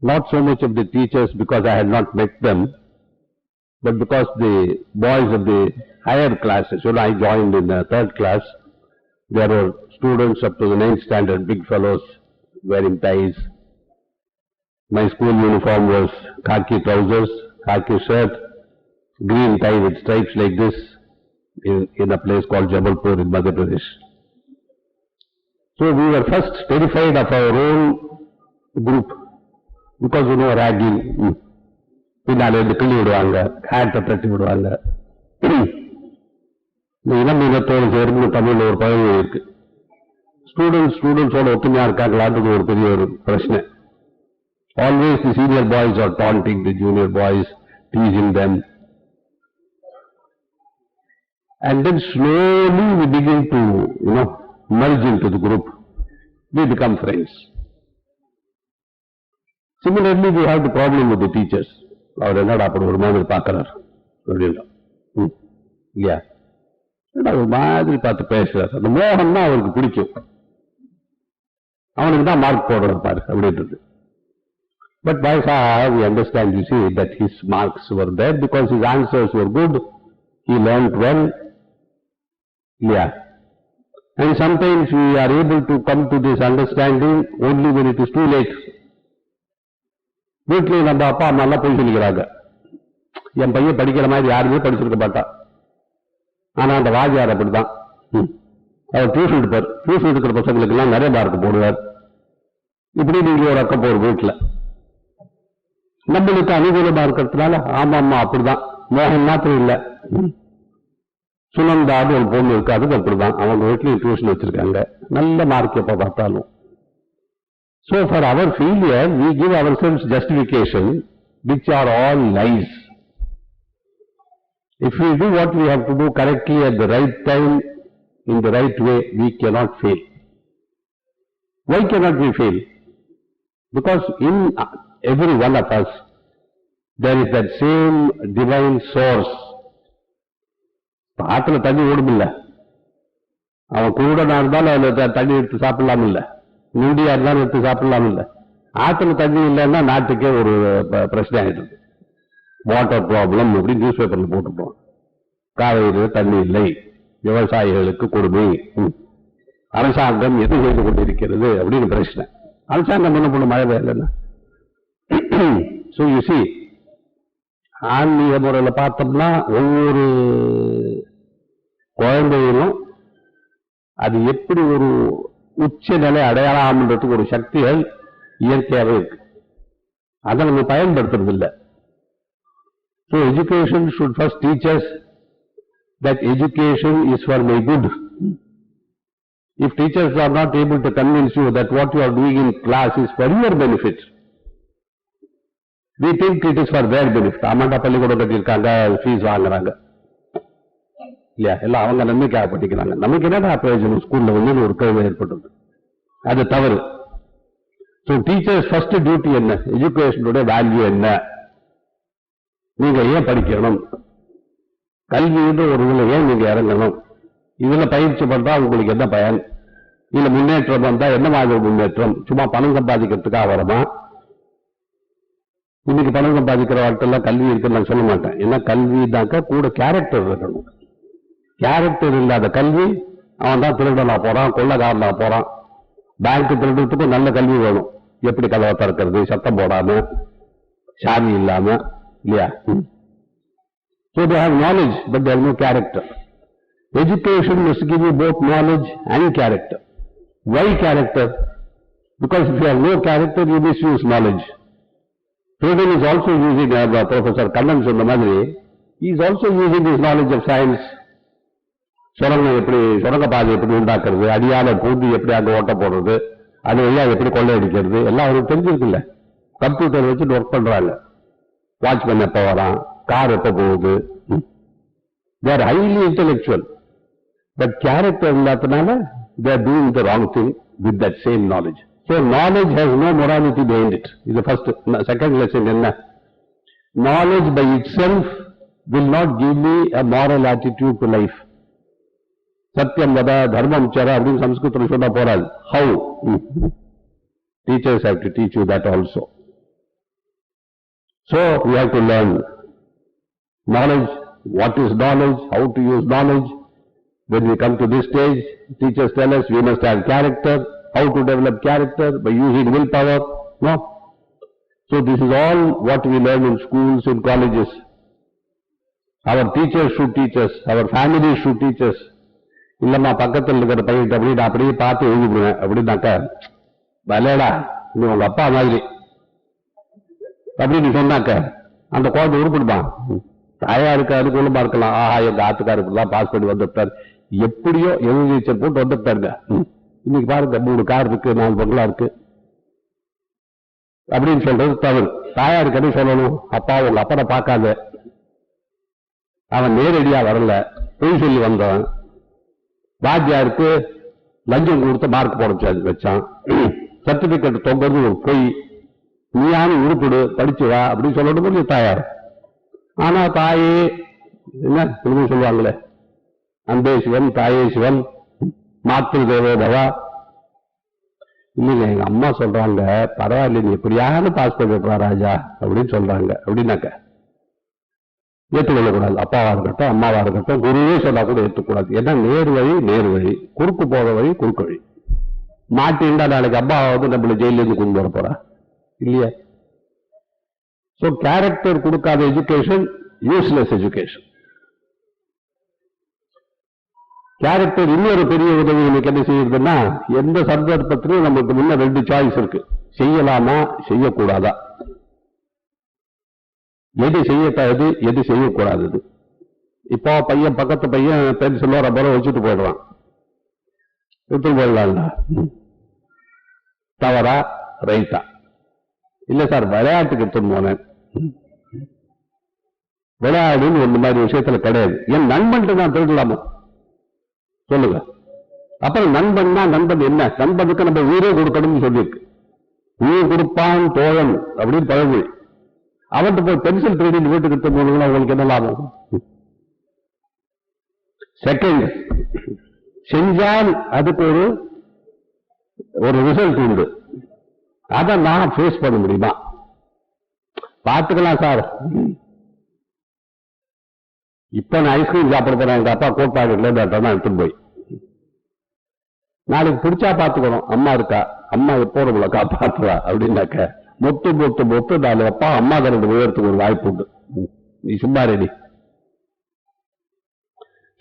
Not so much of the teachers because I had not met them, but because the boys of the higher classes, when I joined in the third class, there were students up to the ninth standard, big fellows wearing ties. My school uniform was khaki trousers, khaki shirt, green tie with stripes like this in, in a place called Jabalpur in Madhya Pradesh. So we were first terrified of our own group because you know ragging. ம். பின்னால இருந்து கிள்ளி விடுவாங்க ஹேட்டை தட்டி விடுவாங்க இந்த இளம் இனத்தோடு சேர்ந்து தமிழ்ல ஒரு பழமொழி இருக்கு ஸ்டூடெண்ட்ஸ் ஸ்டூடெண்ட்ஸோட ஒத்துமையா இருக்காங்களான்றது ஒரு பெரிய ஒரு பிரச்சனை always the senior boys are taunting the junior boys teasing them and then slowly we begin to you know merge into the group we become friends Similarly we have the problem with the teachers அவர் என்னடா அப்படி ஒரு மாதிரி பார்க்கறார் அப்படின்னா ம், இல்லையா என்னடா ஒரு மாதிரி பார்த்து பேசுறார் அந்த மோகன் தான் அவருக்கு பிடிக்கும் அவனுக்கு தான் மார்க் போடுறார் பாரு அப்படின்றது But by far, we understand, you see, that his marks were there because his answers were good, he learned well. Yeah. And sometimes we are able to come to this understanding only when it is too late. வீட்டிலையும் நம்ம அப்பா அம்மா எல்லாம் போய் சொல்லிக்கிறாங்க. என் பையன் படிக்கிற மாதிரி யாருமே படிச்சிருக்க மாட்டான் ஆனால் அந்த வாஜியார் அப்படிதான் அவர் டியூஷன் எடுப்பார் டியூஷன் எடுக்கிற பசங்களுக்கு எல்லாம் நிறைய மார்க் போடுவார். இப்படி நீங்க ஒரு அக்கம் போகிற வீட்டில் நம்மளுக்கு அனுகூலமா இருக்கிறதுனால ஆமா ஆமா அப்படிதான் மோகன் மாத்திரம் இல்லை. ம். ஒரு பொண்ணு இருக்கு அதுக்கு அப்படிதான் அவங்க வீட்லயும் டியூஷன் வச்சிருக்காங்க. நல்ல மார்க் எப்போ பார்த்தாலும். So for our failure, we give ourselves justification, which are all lies. If we do what we have to do correctly at the right time, in the right way, we cannot fail. Why cannot we fail? Because in uh, every one of us, there is that same divine source. ஆத்துல தண்ணி ஓடுமில்ல அவன் குருடனா இருந்தாலும் அதுல த- தண்ணி எடுத்து சாப்பிடலாம் இல்ல நிம்மதியாக இருந்தாலும் எடுத்து சாப்பிடலாம் இல்லை. ஆற்றுல தண்ணி இல்லைன்னா நாட்டுக்கே ஒரு ப- பிரச்சனை ஆயிடுது வாட்டர் ப்ராப்ளம் அப்படி நியூஸ் பேப்பர்ல போட்டுப்போம் காவேரியில் தண்ணி இல்லை. விவசாயிகளுக்கு கொடுமை. அரசாங்கம் எது செய்து கொண்டிருக்கிறது அப்படின்னு பிரச்சனை. அரசாங்கம் என்ன பண்ண மழை பெய்யலன்னா. ஸோ யூசி ஆன்மீக முறையில் பார்த்தோம்னா ஒவ்வொரு குழந்தையிலும் அது எப்படி ஒரு உச்ச நிலை அடையாளம்ன்றதுக்கு ஒரு சக்திகள் இயற்கையாகவே இருக்கு அதை நம்ம பயன்படுத்துறது இல்லை so education should first teachers that education is for my good. If teachers are not able to convince you that what you are doing in class is for your benefit, we think it is for their benefit. ஆமாண்டா பள்ளிக்கூடம் கட்டியிருக்காங்க fees வாங்குறாங்க இல்லையா? எல்லாம் அவங்க நன்மைக்காக படிக்கிறாங்க நமக்கு என்னடா பிரயோஜனம்? ஸ்கூல்ல வந்து ஒரு கேள்வி ஏற்பட்டது அது தவறு. ஸோ டீச்சர்ஸ் ஃபர்ஸ்ட் டியூட்டி என்ன? எஜுகேஷனுடைய வேல்யூ என்ன? நீங்க ஏன் படிக்கணும்? கல்வின்ற ஒரு இதில் ஏன் நீங்க இறங்கணும்? இதுல பயிற்சி பண்ணா உங்களுக்கு என்ன பயன்? இதுல முன்னேற்றம் வந்தா என்ன மாதிரி முன்னேற்றம்? சும்மா பணம் சம்பாதிக்கிறதுக்காக வரமா? இன்னைக்கு பணம் சம்பாதிக்கிற வாழ்க்கையெல்லாம் கல்வி இருக்குன்னு நான் சொல்ல மாட்டேன். ஏன்னா கல்வினாக்கா கூட கேரக்டர் இருக்கணும். கேரக்டர் இல்லாத கல்வி அவன் தான் திருடனா போறான் கொள்ளக்காரனா போறான் பேங்க் திருடுறதுக்கு நல்ல கல்வி வேணும் எப்படி கதவை திறக்கிறது சத்தம் போடாம சாமி இல்லாம இல்லையா ம். So they have knowledge, but they have no character. Education must give you both knowledge and character. Why character? Because if you have no character, you misuse knowledge. Freedom is also using, as uh, Professor Kannan சொன்ன மாதிரி, he is also using his knowledge of science. சுரங்கம் எப்படி சுரங்க பாதை எப்படி உண்டாக்குறது அடியால பூந்து எப்படி அங்கே ஓட்ட போடுறது அது எல்லாம் எப்படி கொள்ளையடிக்கிறது எல்லாம் அவருக்கு தெரிஞ்சிருக்குல்ல. கம்ப்யூட்டர் வச்சுட்டு ஒர்க் பண்ணுறாங்க வாட்ச்மேன் எப்போ வரான் கார் எப்போ போகுது they're highly intellectual but character இல்லாதனால they're doing the wrong thing with that same knowledge so knowledge has no morality behind it இது ஃபர்ஸ்ட் செகண்ட் லெசன் என்ன? Knowledge by itself will not give me a moral attitude to life சத்தியம் வத தர்மம் சர அப்படின்னு சம்ஸ்கிருதத்தில் சொன்னா போறாது how teachers have to teach you that also So we have to learn knowledge, what is knowledge, how to use knowledge. When we come to this stage, teachers tell us we must have character, how to develop character by using willpower. No. So this is all what we learn in schools, in colleges. Our teachers should teach us, our families should teach us. இல்லம்மா பக்கத்தில் இருக்கிற பையன் அப்படி நான் அப்படியே பார்த்து எழுதிவிடுவேன். அப்படின்னாக்கா பலேடா நீ உங்க அப்பா மாதிரி. அப்படின்னு சொன்னாக்க அந்த குழந்தை உருப்பிடுப்பான் தாயா இருக்காரு அனுகூலமா இருக்கலாம் ஆஹா எங்க ஆத்துக்காரு தான் பாஸ் பண்ணி வந்துட்டாரு எப்படியோ எழுதிச்சர் போட்டு வந்துட்டாருங்க இன்னைக்கு பாருங்க மூணு கார் இருக்கு நாலு பங்களா இருக்கு. அப்படின்னு சொல்றது தவறு. தாயா என்ன சொல்லணும். அப்பா உங்க அப்பனை பார்க்காத. அவன் நேரடியா வரல. பொய் சொல்லி வந்தவன். வாத்தியாருக்கு லஞ்சம் கொடுத்து மார்க் போட வச்சான். சர்டிபிகேட் தொங்குறது ஒரு பொய். நீயான உருப்பிடு படிச்சு வா அப்படின்னு சொல்லணும் முடியும் தாயார்? ஆனா தாயே என்ன திரும்ப சொல்லுவாங்களே? அன்பே சிவன் தாயே சிவன் மாத்திரு தேவோ பவா. இல்லைங்க எங்க அம்மா சொல்றாங்க பரவாயில்ல நீ எப்படியாவது பாஸ் பண்ணிடுறா ராஜா அப்படின்னு சொல்றாங்க அப்படின்னாக்க. ஏற்றுக்கொள்ளக்கூடாது. அப்பாவாக இருக்கட்டும் அம்மாவாக இருக்கட்டும் குருவே சொன்னால் கூட ஏற்றுக்கூடாது ஏன்னா நேர் வழி நேர் வழி. குறுக்கு போகிற வழி குறுக்கு வழி. மாட்டின்றா நாளைக்கு அம்மா வந்து நம்மள ஜெயிலேருந்து கொண்டு வர போறா. இல்லையா? ஸோ கேரக்டர் கொடுக்காத எஜுகேஷன் யூஸ்லெஸ் எஜுகேஷன் கேரக்டர் இன்னொரு பெரிய உதவி இன்னைக்கு என்ன செய்யுதுன்னா எந்த சந்தர்ப்பத்திலையும் நமக்கு முன்ன ரெண்டு சாய்ஸ் இருக்கு. செய்யலாமா செய்யக்கூடாதா? எது செய்யக்கூடாது எது செய்யக்கூடாதது. இப்போ பையன் பக்கத்து பையன் பென்சில் ரப்பரை வச்சுட்டு போயிடுவான். விட்டு போயிடலாம்டா. தவறா? ரைட்டா. இல்லை சார் விளையாட்டுக்கு எடுத்துன்னு போனேன். விளையாடுன்னு ஒரு மாதிரி விஷயத்துல கிடையாது. என் நண்பன்ட்டு நான் திருடலாமா? சொல்லுங்க. அப்புறம் நண்பன்னா நண்பன் என்ன? நண்பனுக்கு நம்ம உயிரை கொடுக்கணும்னு சொல்லியிருக்கு. உயிர் கொடுப்பான் தோழன் அப்படின்னு பழமொழி. அவன்கிட்ட போய் பென்சில் ட்ரெயினிங் வீட்டுக்கு எடுத்து போனீங்கன்னா உங்களுக்கு என்ன லாபம்? செகண்ட் செஞ்சால் அதுக்கு ஒரு ஒரு ரிசல்ட் உண்டு. அதை நான் ஃபேஸ் பண்ண முடியுமா? பார்த்துக்கலாம் சார். இப்ப நான் ஐஸ்கிரீம் சாப்பிட போறேன் எங்க அப்பா கோட்பாடு இல்லை தான் எடுத்துன்னு போய். நாளைக்கு பிடிச்சா பார்த்துக்கணும். அம்மா இருக்கா? அம்மா எப்போ நம்மளை காப்பாத்துவா? அப்படின்னாக்க மொத்து மொத்து மொத்து நாலு அப்பா அம்மா ரெண்டு உயரத்துக்கு ஒரு வாய்ப்பு உண்டு. நீ சும்மா ரெடி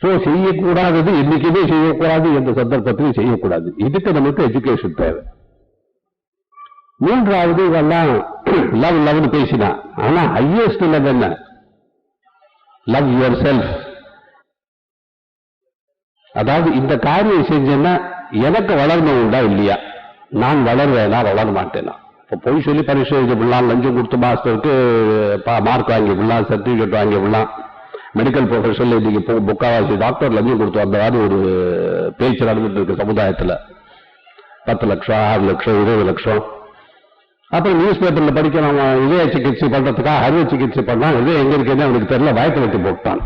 சோ செய்யக்கூடாதது என்னைக்குமே செய்யக்கூடாது எந்த சந்தர்ப்பத்திலும் செய்யக்கூடாது. இதுக்கு நமக்கு எஜுகேஷன் தேவை. மூன்றாவது இதெல்லாம் லவ் லவ்னு பேசினான் ஆனா ஹையஸ்ட் லவ் என்ன? லவ் யுவர் செல்ஃப் அதாவது இந்த காரியம் செஞ்சேன்னா எனக்கு வளர்ந்து உண்டா இல்லையா? நான் வளர்வேனா வளர மாட்டேனா பொய் சொல்லி பரிசு எழுதி விடலாம் லஞ்சம் கொடுத்து மாஸ்டருக்கு மார்க் வாங்கி விடலாம் சர்டிஃபிகேட் வாங்கி விடலாம் மெடிக்கல் ப்ரொஃபஷனில் இன்றைக்கி இப்போ முக்காவாசி டாக்டர் லஞ்சம் கொடுத்து அந்த மாதிரி ஒரு பேச்சு நடந்துட்டு இருக்கு சமுதாயத்தில். பத்து லட்சம் ஆறு லட்சம் இருபது லட்சம். அப்புறம் நியூஸ் பேப்பரில் படிக்க நம்ம இதய சிகிச்சை பண்ணுறதுக்காக அறுவை சிகிச்சை பண்ணால் இதே எங்கே இருக்குன்னு அவனுக்கு தெரியல வயத்தை வெட்டி போட்டான்.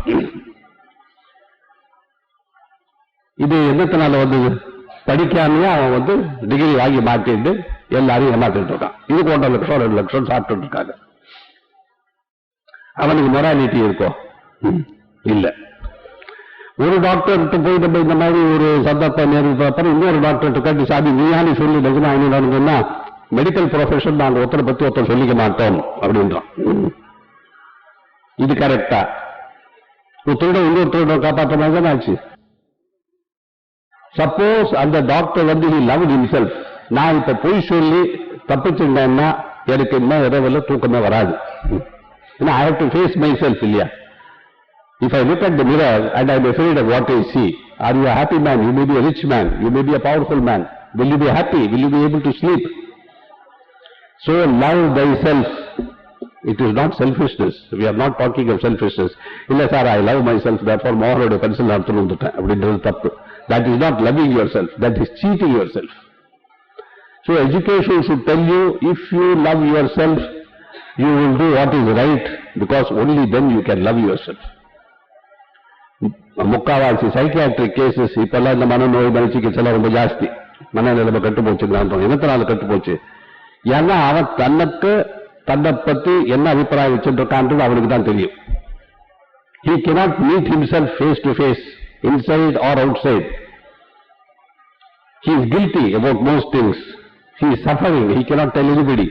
இது என்னத்தினால வந்தது? படிக்காமையே அவன் வந்து டிகிரி வாங்கி மாட்டிட்டு எல்லாரையும் ஏமாத்திட்டு இருக்கான்? இதுக்கு ஒன்றரை லட்சம் ரெண்டு லட்சம் சாப்பிட்டு இருக்காங்க. அவனுக்கு மொராலிட்டி இருக்கும் இல்ல. ஒரு டாக்டர்கிட்ட போய் நம்ம இந்த மாதிரி ஒரு சந்தர்ப்பம் நேரிட்டு அப்புறம் இன்னொரு டாக்டர்கிட்ட கட்டி சாதி நீயானி சொல்லி நிஜமா மெடிக்கல் ப்ரொஃபஷன் நாங்க ஒருத்தரை பற்றி ஒருத்தர் சொல்லிக்க மாட்டோம் அப்படின்றான். இது கரெக்டா ஒருத்தரோட இன்னொருத்தரோட காப்பாற்ற மாதிரி தானே ஆச்சு? சப்போஸ் அந்த டாக்டர் வந்து ஹி லவ் ஹிம்செல்ஃப் நான் இப்ப பொய் சொல்லி தப்பிச்சுட்டேன்னா எனக்கு இன்னும் இரவுல தூக்கமே வராது ஏன்னா I have to face myself இல்லையா If I look at the mirror and I'm afraid of what I see, are you a happy man? You may be a rich man. You may be a powerful man. Will you be happy? Will you be able to sleep? So love thyself. It is not selfishness. We are not talking of selfishness. இல்ல sir I love my self therefore மோகனோட pencil நடத்தணும் வந்துட்டேன் அப்படின்றது தப்பு that is not loving your self that is cheating So education so tell you if you if you love will self you is right what is right because only then you can love self முக்காவாசி psychiatric cases இப்பெல்லாம் இந்த மனநோய் மனச்சிகிச்சைலாம் ரொம்ப ஜாஸ்தி. மனநிலைமை கட்டு போச்சுங்கிறான் என்னத்தினால கட்டு போச்சு? ஏன்னா அவன் தன்னுக்கு தன்னை பத்தி என்ன அபிப்பிராயம் வச்சுட்டு இருக்கான்றது அவனுக்கு தான் தெரியும். He cannot meet himself face to face inside or outside is is guilty about most things is suffering he cannot tell anybody.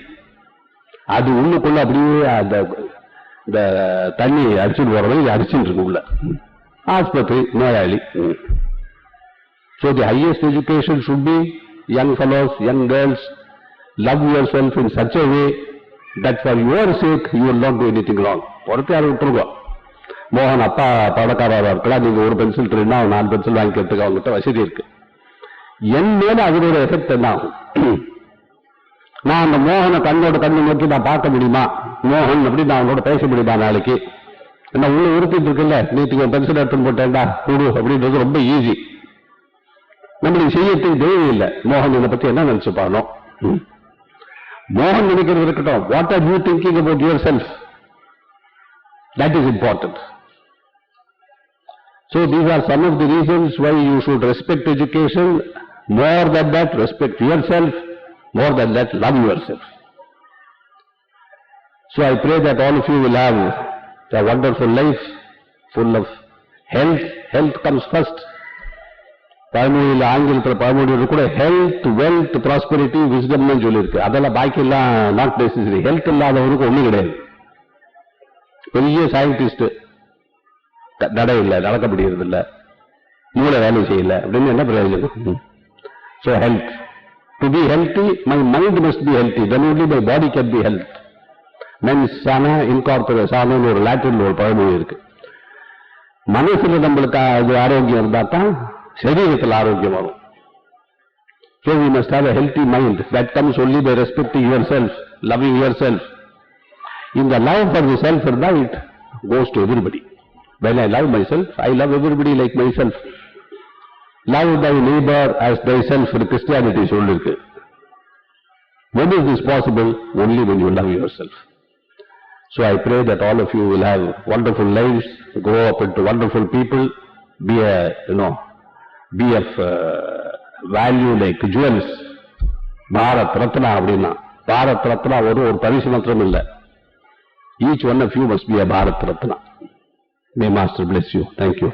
அது உள்ளுக்குள்ள அப்படியே அந்த இந்த தண்ணி அடிச்சுட்டு போறது அடிச்சுட்டு இருக்கு உள்ள. ஆஸ்பத்திரி நோயாளி. So the highest education should be young fellows young girls. Love yourself such such way that for for sake sake you not do anything wrong பொறுத்து யாரும் விட்டுருக்கோம் மோகன் அப்பா பணக்காரராக இருக்கலாம் நீங்கள் ஒரு பென்சில் ட்ரெயினா நாலு பென்சில் வாங்கிக்கிறதுக்கு அவங்ககிட்ட வசதி இருக்கு. என் மேலே அதனுடைய எஃபெக்ட் என்ன ஆகும்? நான் அந்த மோகனை கண்ணோட கண்ணு நோக்கி நான் பார்க்க முடியுமா? மோகன் அப்படி நான் அவனோட பேச முடியுமா நாளைக்கு? என்ன உள்ள உறுத்திட்டு இருக்குல்ல? நேற்றுக்கு ஒரு பென்சில் எடுத்துன்னு போட்டேன்டா குடு அப்படின்றது ரொம்ப ஈஸி நம்மளுக்கு செய்யறதுக்கு தெய்வம் இல்லை. மோகன் என்னை பத்தி என்ன நினைச்சுப்பானோ? மோகன் நினைக்கிறது இருக்கட்டும். What are you thinking about yourself that is important So these are some of the reasons why you should respect education. More than that, respect yourself. More than that, love yourself. So I pray that all of you will have a wonderful life full of health. Health comes first. பழமொழியில் ஆங்கிலத்தில் பழமொழியில் கூட health wealth prosperity விஸ்டம்னு சொல்லியிருக்கு. அதெல்லாம் பாக்கியெல்லாம் not necessary health இல்லாதவனுக்கு ஒன்றும் கிடையாது. பெரிய சயின்டிஸ்ட் நட இல்லை. நடக்க முடியறதில்லை. மூளை வேலை செய்யல. அப்படின்னு என்ன பிரயோஜனம்? So health to be healthy my mind must be healthy then only my body can be health men's சானா இன்கார்பரே சாணன்னு ஒரு லாட்டின்ல ஒரு பழமொழி இருக்கு மனசுல நம்மளுக்கு அது ஆரோக்கியம் இருந்தா தான் சரீரத்தில் ஆரோக்கியம் வரும் So we must have a healthy mind. That comes only by respecting yourself, loving yourself. In the love for the self, it goes to everybody. When I love myself, I love everybody like myself. Love thy neighbor as thyself in Christianity சொல்லிருக்கு. When is this possible? Only when you love yourself. So I pray that all of you will have wonderful lives, grow up into wonderful people, be a, you know, be of uh, value like jewels. Bharat Ratna அப்படின்னா பாரத் ரத்னா ஒரு ஒரு பரிசு மாத்திரம் இல்ல each one of you must be a Bharat Ratna may master bless you thank you